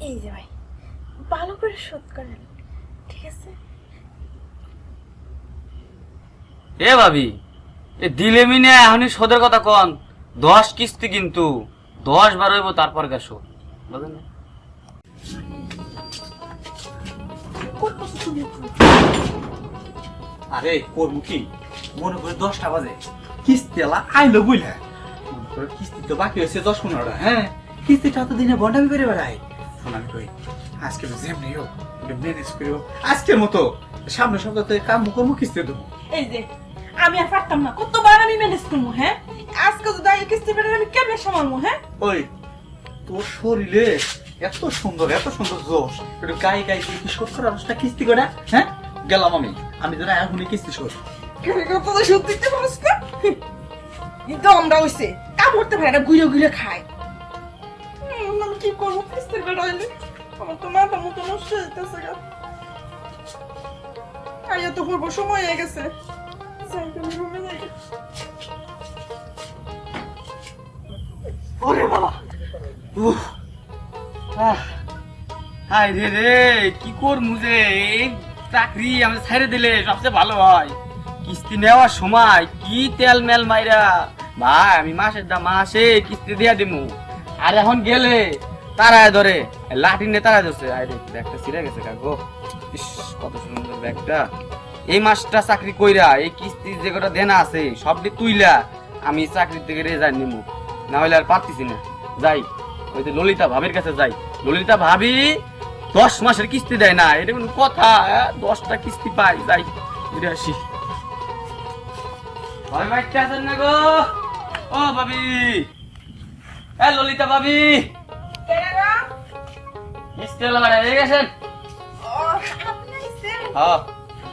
এই যে ভাই ভালো করে শোধ করেন ঠিক আছে? এ ভাবি এ দিলে মিনে এখনই সোদের কথা কন। দশ কিস্তি কিন্তু দশ বার হইব তারপর গেছো বুঝলেন না? আরে করব কি? মনে করে দশটা বাজে। কিস্তি এলা আইলো বুঝলে কিস্তি তো বাকি হয়েছে দশ পনেরোটা হ্যাঁ? কিস্তিটা তো দিনে বন্ডামি করে বেড়াই শোনামি কই? আজকে যেমনি হোক ম্যানেজ করিও আজকের মতো সামনে সপ্তাহে কাম করব কিস্তি দেবো। এই যে আমি আর পারতাম না কতবার আমি ম্যানেজ করব হ্যাঁ? আজকে যদি আগে কিস্তি পেলে আমি কেমনে সামালবো হ্যাঁ? ওই তোর শরীরে এত সুন্দর এত সুন্দর জোশ। একটু গায়ে গায়ে দিয়ে কি শোধ করার অবস্থা কিস্তি করে হ্যাঁ? গেলাম আমি। আমি তোরা এখনই কিস্তি শোধ। না? কিন্তু আমরা হইছে কাম করতে পারে না ঘুরে ঘুরে খায়। আমি কি করব কিস্তির বেড়াইলে আমার তো মাথা মতো নষ্ট হয়ে গা। আইয়া তো পূর্ব সময় হয়ে গেছে। যাই তুমি রুমে যাই। ওরে বাবা। উফ। আহ, হায় রে রে কি কর মুজে এই চাকরি আমি ছেড়ে দিলে সবচেয়ে ভালো হয়। কিস্তি নেওয়ার সময় কি তেল মেল মাইরা ভাই আমি মাসের দাম মাসে কিস্তি দিয়া দিমু। আর এখন গেলে তারায় ধরে। লাঠি নিয়ে তারায় ধরছে। আরে ব্যাগটা ছিঁড়ে গেছে, কাকু ইস, কত সুন্দর ব্যাগটা। এই মাসটা চাকরি কইরা, এই কিস্তি যে কটা দেনা আছে, সবটি তুইলা, আমি চাকরি থেকে রেজাইন নিমু। না হলে আর পারতেছি না। যাই, ওই যে ললিতা ভাবির কাছে যাই। ললিতা ভাবি, দশ মাসের কিস্তি দেয় না, এটা কোনো কথা? দশটা কিস্তি পাই, যাই, ঘুরে আসি। আছেন না গো? ও, ভাবি। এ, ললিতা ভাবি। আপনি আইছেন হ্যাঁ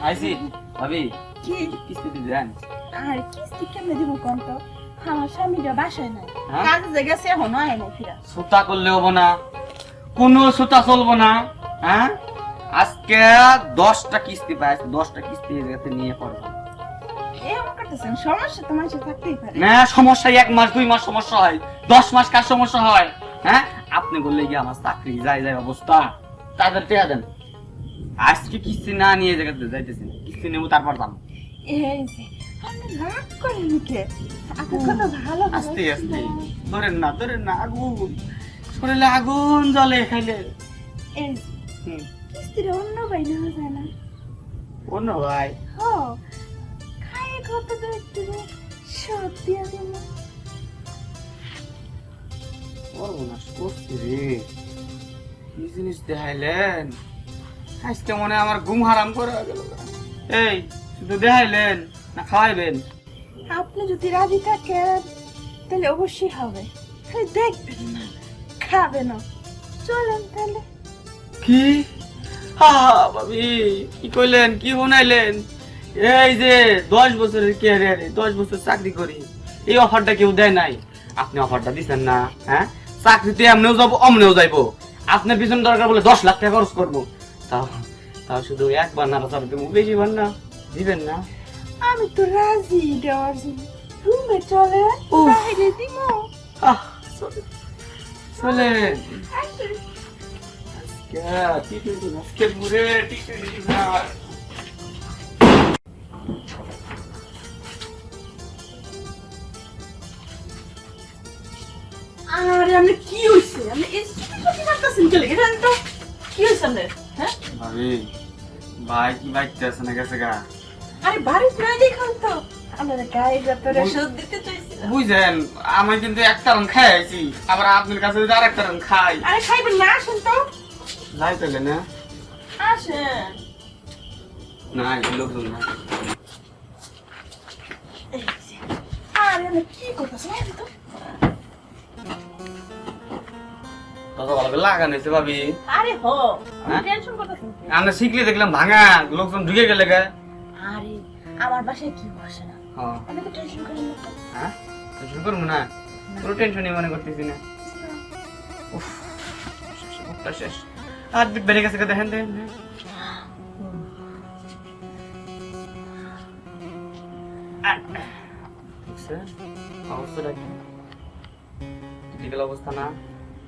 আইসি। ভাবি কি? কিস্তি দিতে দেন। আর কিস্তি কেমনে দিব কোন তো? আমার স্বামীরা বাসায় নাই। হ্যাঁ? কাজে যে গেছে এখনও আয় নাই ফিরা। সুতা করলে হব না। কোনো সুতা চলবো না হ্যাঁ? আজকে দশটা কিস্তি পাই আজকে দশটা কিস্তি নিয়ে পড়ব সমস্যা তো মানুষের থাকতেই পারে। না সমস্যা এক মাস দুই মাস সমস্যা হয়। দশ মাস কার সমস্যা হয় হ্যাঁ? আপনি বললে কি আমার চাকরি যাই যাই অবস্থা? তাদের টেয়া দেন। আজকে কিস্তি না নিয়ে জায়গাতে যাইতেছি কিস্তি নেব তারপর দাম এই যে আপনি রাগ করেন কে? আপনি কত ভালো আস্তে আস্তে। ধরেন না ধরেন না আগুন। শরীরে আগুন জ্বলে খাইলে। এই অন্য ভাই নেওয়া যায় না। অন্য ভাই হ খায়ে কত তো সব দিয়া দিব। সর্বনাশ করছি রে। কি জিনিস দেখাইলেন? আজকে মনে আমার ঘুম হারাম করে গেল। এই শুধু দেখাইলেন না খাওয়াইবেন? আপনি যদি রাজি থাকেন তাহলে অবশ্যই হবে। খালি দেখবেন না খাবেন চলেন তাহলে। কি? হা ভাবি কি কইলেন কি শুনাইলেন এই যে দশ বছরের ক্যারিয়ার দশ বছর চাকরি করি। এই অফারটা কেউ দেয় নাই। আপনি অফারটা দিচ্ছেন না হ্যাঁ? চাকরিতে এমনিও যাব অমনেও যাইবো। আপনার পিছনে দরকার বলে দশ লাখ টাকা খরচ করব। তাও তাও শুধু একবার নাড়া চাড়া দেবো বেশি বার না দিবেন না। আমি তো রাজি দেওয়ার জন্য। রুমে চলে বাইরে দিব। চলে আজকে দিন, আজকে টিটুই দিন। আর। কি হইছে আমি এই কি করতেছেন চলে এটা তো কি হইছে আপনার হ্যাঁ? ভাবি ভাই কি বাইতে আছে না গেছে গা? আরে বাড়ি প্রায় দেখান তো। আমার গায়ে ব্যাপারে বল- দিতে চাইছিলাম বুঝছেন আমি কিন্তু একটা রং খাই আবার আপনার কাছে যদি আর একটা রং খাই। আরে খাইবেন না আসেন তো। যাই তাহলে না। আসেন। না লোকজন না আরে কি করতেছেন লাগানো হয়েছে ভাবি। আরে হো হ্যাঁ? টেনশন করতেছেন আমরা শিখলে দেখলাম ভাঙা লোকজন ঢুকে গেলে গা আরে আমার বাসায় কি বসে না? হ্যাঁ আমি তো টেনশন করি না হ্যাঁ? টেনশন করব না? কোনো টেনশনই মনে করতেছি না। উফ, শেষ, আর বিট বেড়ে গেছে দেখেন দেখেন দেখেন। অবস্থা না।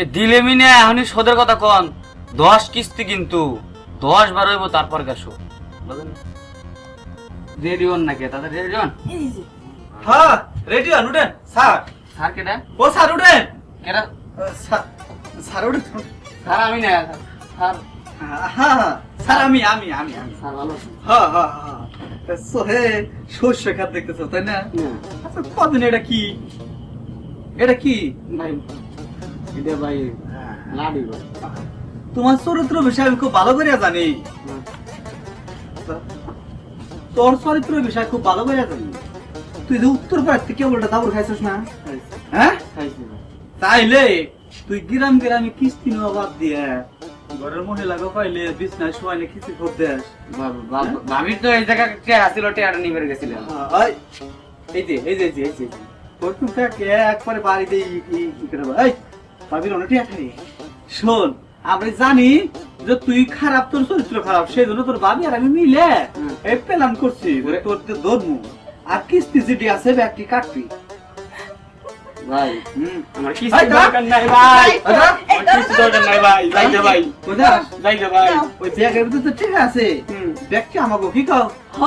এ দিলে মিনে এখনই সোদের কথা কন। দশ কিস্তি কিন্তু। দশ বার হইব তারপর গেছো। বুঝলেন? রেডি নাকি? তাদের রেডি হন? এই যে। হ্যাঁ রেডি হন উঠেন। স্যার। স্যার কেটা ও স্যার উঠেন। কেটা স্যার স্যার উঠেন। স্যার আমি না স্যার। হ্যাঁ হ্যাঁ, স্যার আমি আমি আমি আমি। স্যার ভালো হ্যাঁ হ্যাঁ হ্যাঁ। সো হে শস্য খাত দেখতেছো তাই না? আচ্ছা কদিন এটা কি? এটা কি? ভাই এটা ভাই লাডি। ভাই তোমার চরিত্র বিষয় আমি খুব ভালো করে জানি। তোর চরিত্র বিষয় খুব ভালো করে জানি। তুই যে উত্তর পাড়ার থেকে উল্টা দাবর খাইছিস না? হ্যাঁ? তাইলে তুই গ্রাম গ্রামে কিস্তি নেওয়া বাদ দিয়ে ঘরের মহিলাকে পাইলে বিছনায় শোয়াইলে কিস্তি খোর দেস ভাবির তো এই জায়গা কে আসছিল টেয়ার নিবে গেছিলেন। এই এই যে এই যে এই যে এই যে। একবারে বাড়িতে ই- ই- ই করে এই। ভাবির অনেক টিয়া শোন আমরা জানি যে তুই খারাপ তোর চরিত্র খারাপ সেই জন্য তোর ভাবি আর আমি মিলে এই প্ল্যান করছি যে তোর তো ধর্ম আর কিস্তি যেটি আছে ব্যাগটি কাটবি? ভাই হুম। আমার কিস্তি দরকার নাই ভাই। কিস্তি দরকার নাই ভাই। যাইতে ভাই। কোথায় যাইতে ভাই। ওই ব্যাগের ভিতরে তো ঠিক আছে। হুম। ব্যাগটি আমাকে কি কাও? হ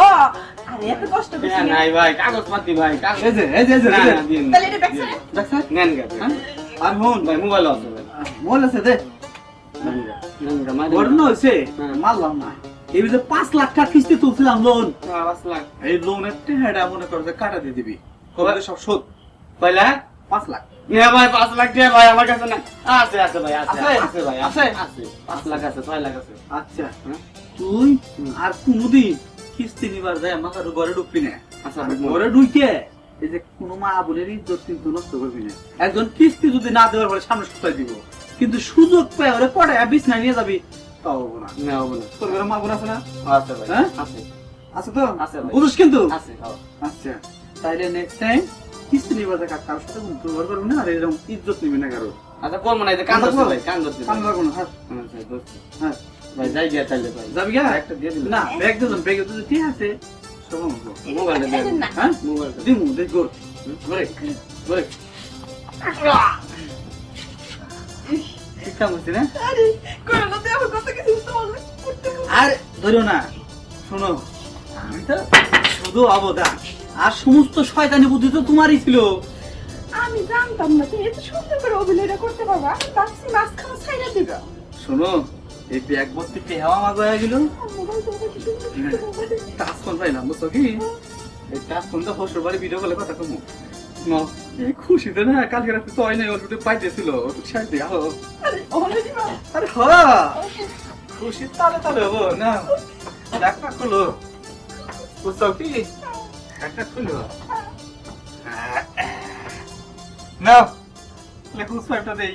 আরে এত কষ্ট করছি হ্যাঁ, নাই ভাই। কাগজ পাতি ভাই কাগজ। এই যে এই যে এই যে, না এই যে। না দিন তাহলে এটা ব্যাগ সাইড? দেখছ নেন গা হ্যাঁ? আর হন ভাই মোবাইল আছে মোবাইল আছে দে গড়ন হয়েছে? হ্যাঁ। মারলাম না। এই যে পাঁচ লাখ টাকা কিস্তি তুলছিলাম লোন পাঁচ লাখ। এই লোনের টেহাটা মনে করো যে কাটা দিয়ে দিবি। কবে সব শোধ। কয়লা পাঁচ লাখ। ভাই পাঁচ লাখ টাকা ভাই আমার কাছে না। আছে আছে ভাই আছে ভাই আছে? পাঁচ লাখ আছে ছয় লাখ আছে। আচ্ছা। হ্যাঁ? তুই আর কোনদিন কিস্তি নিবার যায় আমার ঘরে ঢুকবি না। আচ্ছা ঘরে ঢুকে এই যে কোনো মা বোনের ইজ্জত কিন্তু নষ্ট করবি না। একজন কিস্তি যদি না দেওয়ার পরে সামনে সপ্তাহে দিব। কিন্তু সুযোগ পেয়ে ওরে পড়ে বিছনা নিয়ে যাবি তাও হব না। না হবে না। তোর ঘরে মা বোন আছে না? আছে ভাই হ্যাঁ? আছে। আছে তো? আছে। বুঝিস কিন্তু? আছে হ্যাঁ। আচ্ছা তাইলে নেক্সট টাইম কিস্তি নিবার দেখা কারোর সাথে কোনো ব্যবহার করবি না? আর এরকম ইজ্জত নিবি না কারও আচ্ছা কোন মনে হয় কান ধরছে ভাই? কান ধরছে কান রাখব না হ্যাঁ। আচ্ছা হ্যাঁ। ভাই যাই গিয়া তাইলে ভাই। যাবি গা একটা দিয়ে দিলে না ব্যাগ দিলাম। ব্যাগে তো ঠিক আছে। আরে ধরো না শোনো আমি তো শুধু অবদান আর সমস্ত শয়তানি বুদ্ধি তো তোমারই ছিল আমি জানতাম না তুমি এত সুন্দর করে অভিনয়টা করতে পারবা। আমি ভাবছি মাঝখানে দিবা। শোনো এই ব্যাগ ভর্তি পেহাওয়া মাগ হয়ে গেল। টাচ ফোন পাইলাম বুঝছ কি? এই টাচ তো হসুর বাড়ি ভিডিও কলে কথা কমু। এই খুশিতে না কালকে রাতে তো হয় নাই ওর পাইতেছিল ওটু ছাড় দিয়ে আহো আরে হ! খুশি তালে তালে হব না? একটা খুলো। বুঝছ কি? একটা খুলো। না লেখুন সোয়েবটা দেই।